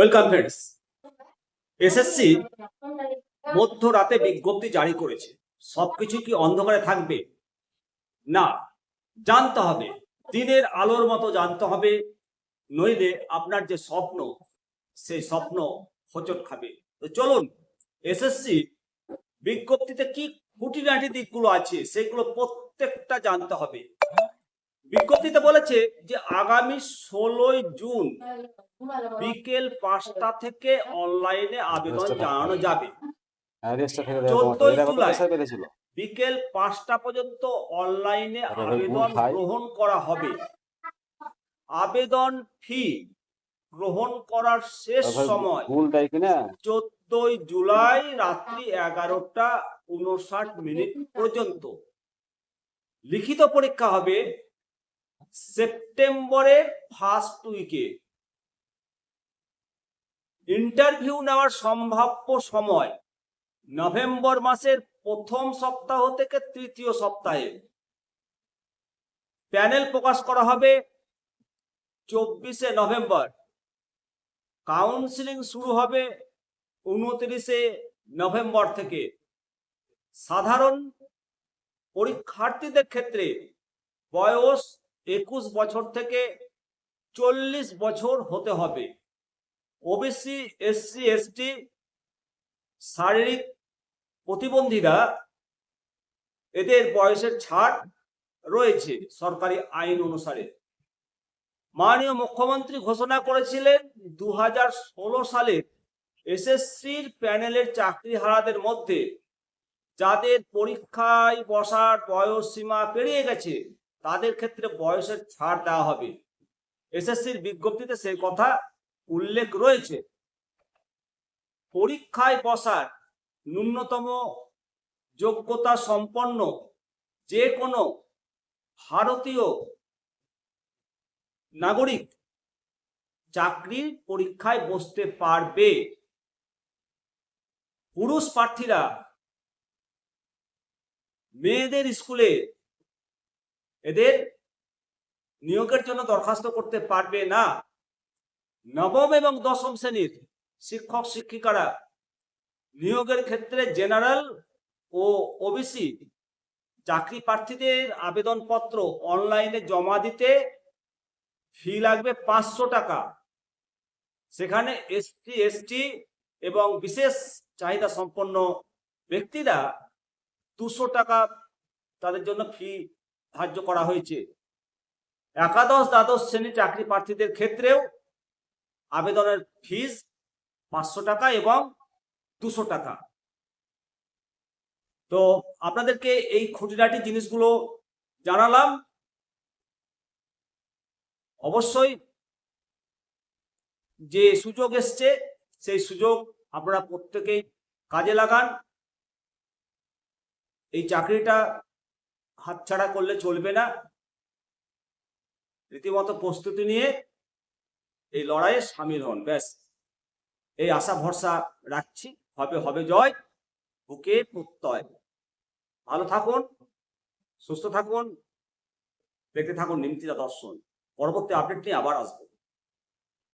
Welcome friends SSC মধ্যরাতে বিজ্ঞপ্তি জারি করেছে। সবকিছু কি অন্ধকারে থাকবে? না, জানতে হবে। দিনের আলোর মতো জানতে হবে, নইলে আপনার যে স্বপ্ন, সেই স্বপ্ন হোঁচট খাবে। তো চলুন এসএসসি বিজ্ঞপ্তিতে কি খুঁটিনাটি দিকগুলো আছে, সেগুলো প্রত্যেকটা জানতে হবে। বিজ্ঞপ্তিতে বলেছে যে আগামী ষোলোই জুন বিকেল পাঁচটা থেকে অনলাইনে আবেদন জানানো যাবে। হ্যাঁ। চোদ্দই জুলাই। বিকেল পাঁচটা পর্যন্ত অনলাইনে আবেদন গ্রহণ করা হবে। আবেদন ফি গ্রহণ করার শেষ সময় চোদ্দই জুলাই রাত্রি এগারোটা উনষাট মিনিট পর্যন্ত। লিখিত পরীক্ষা হবে সেপ্টেম্বরের ফার্স্ট উইকে ইন্টারভিউ নেওয়ার সম্ভাব্য সময় নভেম্বর মাসের প্রথম সপ্তাহ থেকে তৃতীয় সপ্তাহে। প্যানেল প্রকাশ করা হবে চব্বিশে নভেম্বর। কাউন্সিলিং শুরু হবে উনত্রিশে নভেম্বর থেকে। সাধারণ পরীক্ষার্থীদের ক্ষেত্রে বয়স একুশ বছর থেকে চল্লিশ বছর হতে হবে। ওবিসি এসসি এসটি শারীরিক প্রতিবন্ধীরা এদের বয়সের ছাড় রয়েছে সরকারি আইন অনুসারে। মাননীয় মুখ্যমন্ত্রী ঘোষণা করেছিলেন দু হাজার ষোলো সালে এসএসসির প্যানেলের চাকরি হারাদের মধ্যে যাদের পরীক্ষায় বসার বয়স সীমা পেরিয়ে গেছে তাদের ক্ষেত্রে বয়সের ছাড় দেওয়া হবে। এসএসসির বিজ্ঞপ্তিতে সেই কথা উল্লেখ রয়েছে। পরীক্ষায় বসার ন্যূনতম যোগ্যতা সম্পন্ন যে কোনো ভারতীয় নাগরিক চাকরির পরীক্ষায় বসতে পারবে। পুরুষ প্রার্থীরা মেয়েদের স্কুলে এদের নিয়োগের জন্য দরখাস্ত করতে পারবে না। নবম এবং দশম শ্রেণির শিক্ষক, শিক্ষিকারা নিয়োগের ক্ষেত্রে জেনারেল ও ওবিসি চাকরি প্রার্থীদের আবেদনপত্র অনলাইনে জমা দিতে ফি লাগবে পাঁচশো টাকা। সেখানে এসটি এসটি এবং বিশেষ চাহিদা সম্পন্ন ব্যক্তিরা দুশো টাকা তাদের জন্য ফি ধার্য করা হয়েছে। একাদশ, দ্বাদশ শ্রেণি চাকরি প্রার্থীদের ক্ষেত্রেও আবেদনের ফিস পাঁচশো টাকা এবং দুশো টাকা। তো আপনাদেরকে এই খুঁটিনাটি জিনিসগুলো জানালাম। অবশ্যই যে সুযোগ এসছে, সেই সুযোগ আপনারা প্রত্যেকেই কাজে লাগান। এই চাকরিটা হাতছাড়া করলে চলবে না। রীতিমতো প্রস্তুতি নিয়ে এই লড়াইয়ে সামিল হন, ব্যাস। এই আশা ভরসা রাখছি। হবে হবে জয়, বুকে প্রত্যয়। ভালো থাকুন, সুস্থ থাকুন, দেখতে থাকুন নিমতিরা দর্শন। পরবর্তী আপডেট নিয়ে আবার আসব।